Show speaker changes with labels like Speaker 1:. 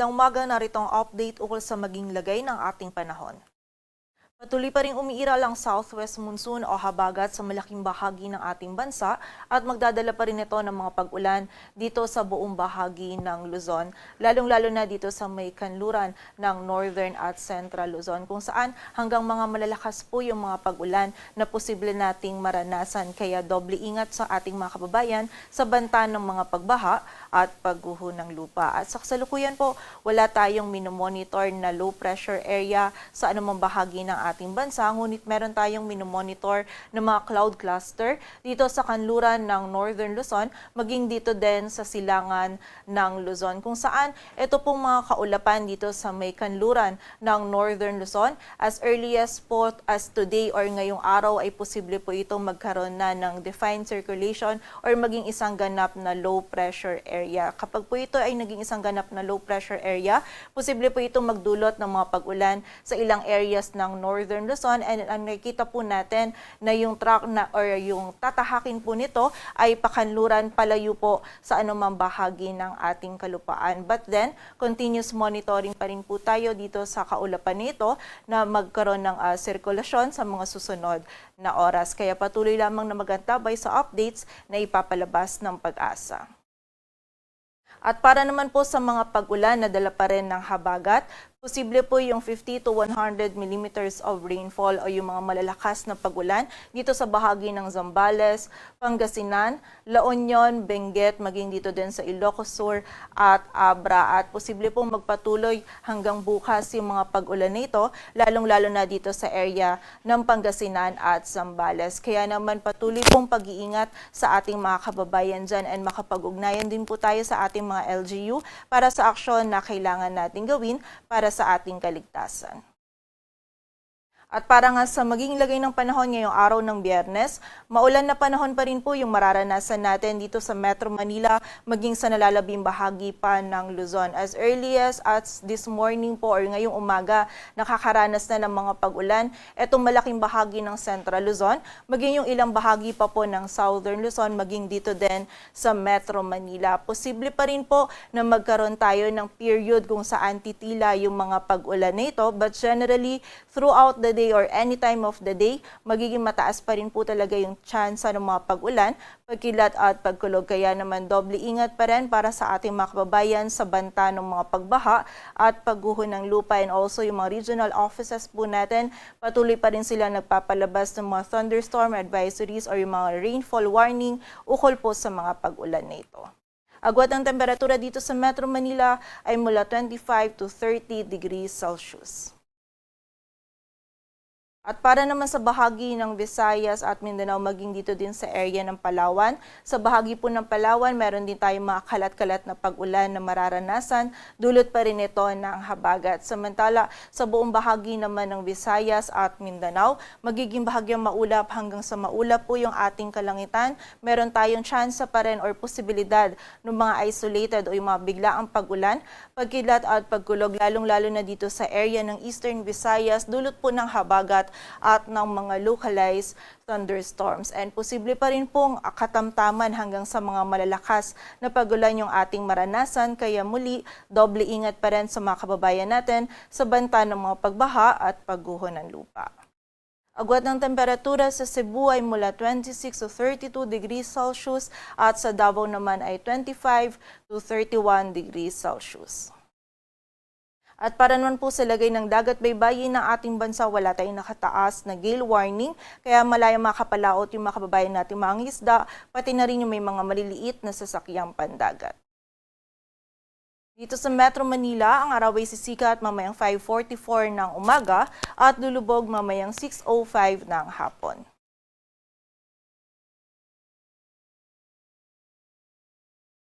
Speaker 1: Magandang umaga, narito ang update ukol sa maging lagay ng ating panahon. Patuloy pa rin umiiral ang southwest monsoon o habagat sa malaking bahagi ng ating bansa at magdadala pa rin ito ng mga pag-ulan dito sa buong bahagi ng Luzon, lalong-lalo na dito sa may kanluran ng northern at central Luzon kung saan hanggang mga malalakas po yung mga pag-ulan na posible nating maranasan. Kaya doble ingat sa ating mga kababayan sa banta ng mga pagbaha at pagguho ng lupa. At sa kasalukuyan po, wala tayong minomonitor na low pressure area sa anumang bahagi ng ating bansa, ngunit meron tayong minomonitor ng mga cloud cluster dito sa kanluran ng Northern Luzon, maging dito din sa silangan ng Luzon, kung saan ito pong mga kaulapan dito sa may kanluran ng Northern Luzon, as early as po as today or ngayong araw ay posible po itong magkaroon na ng defined circulation or maging isang ganap na low pressure area. Kapag po ito ay naging isang ganap na low pressure area, posible po itong magdulot ng mga pag-ulan sa ilang areas ng Northern Luzon and ang nakikita po natin na yung track na or yung tatahakin po nito ay pakanluran palayo po sa anumang bahagi ng ating kalupaan. But then, continuous monitoring pa rin po tayo dito sa kaulapan nito na magkaroon ng ah, sirkulasyon sa mga susunod na oras. Kaya patuloy lamang na magantabay sa updates na ipapalabas ng pag-asa. At para naman po sa mga pag-ulan na dala pa rin ng habagat, posible po yung 50 to 100 millimeters of rainfall o yung mga malalakas na pag-ulan dito sa bahagi ng Zambales, Pangasinan, La Union, Benguet, maging dito din sa Ilocos Sur at Abra. At posible po magpatuloy hanggang bukas yung mga pag-ulan nito, lalong-lalo na dito sa area ng Pangasinan at Zambales. Kaya naman patuloy pong pag-iingat sa ating mga kababayan dyan and makapag-ugnayan din po tayo sa ating mga LGU para sa aksyon na kailangan natin gawin para sa ating kaligtasan. At para nga sa maging lagay ng panahon ngayong araw ng biyernes, maulan na panahon pa rin po yung mararanasan natin dito sa Metro Manila, maging sa nalalabing bahagi pa ng Luzon. As early as, as this morning po or ngayong umaga, nakakaranas na ng mga pag-ulan. Itong malaking bahagi ng Central Luzon, maging yung ilang bahagi pa po ng Southern Luzon, maging dito din sa Metro Manila. Posible pa rin po na magkaroon tayo ng period kung saan titila yung mga pag-ulan nito. But generally, throughout the day or any time of the day, magiging mataas pa rin po talaga yung chance ng mga pag-ulan, pagkilat at pagkulog. Kaya naman doble ingat pa rin para sa ating mga kababayan sa banta ng mga pagbaha at pagguho ng lupa and also yung mga regional offices po natin, patuloy pa rin sila nagpapalabas ng mga thunderstorm advisories or yung mga rainfall warning ukol po sa mga pag-ulan nito. Agwat ang temperatura dito sa Metro Manila ay mula 25 to 30 degrees Celsius. At para naman sa bahagi ng Visayas at Mindanao, maging dito din sa area ng Palawan. Sa bahagi po ng Palawan, meron din tayong mga kalat-kalat na pag-ulan na mararanasan. Dulot pa rin ito ng habagat. Samantala, sa buong bahagi naman ng Visayas at Mindanao, magiging bahagyang maulap hanggang sa maulap po yung ating kalangitan. Meron tayong chance pa rin or posibilidad ng mga isolated o yung mga biglaang pag-ulan, pagkilat at pagkulog, lalong-lalo na dito sa area ng Eastern Visayas, dulot po ng habagat at ng mga localized thunderstorms. And posible pa rin pong katamtaman hanggang sa mga malalakas na pagulan yung ating maranasan. Kaya muli, doble ingat pa rin sa mga kababayan natin sa banta ng mga pagbaha at pagguho ng lupa. Agwat ng temperatura sa Cebu ay mula 26 to 32 degrees Celsius at sa Davao naman ay 25 to 31 degrees Celsius. At para naman po sa lagay ng dagat baybayin ng ating bansa, wala tayong nakataas na gale warning. Kaya malayang makapalaot yung mga kababayan natin mga isda, pati na rin yung may mga maliliit na sasakyang pandagat. Dito sa Metro Manila, ang araw ay sisikat mamayang 5.44 ng umaga at lulubog mamayang 6.05 ng hapon.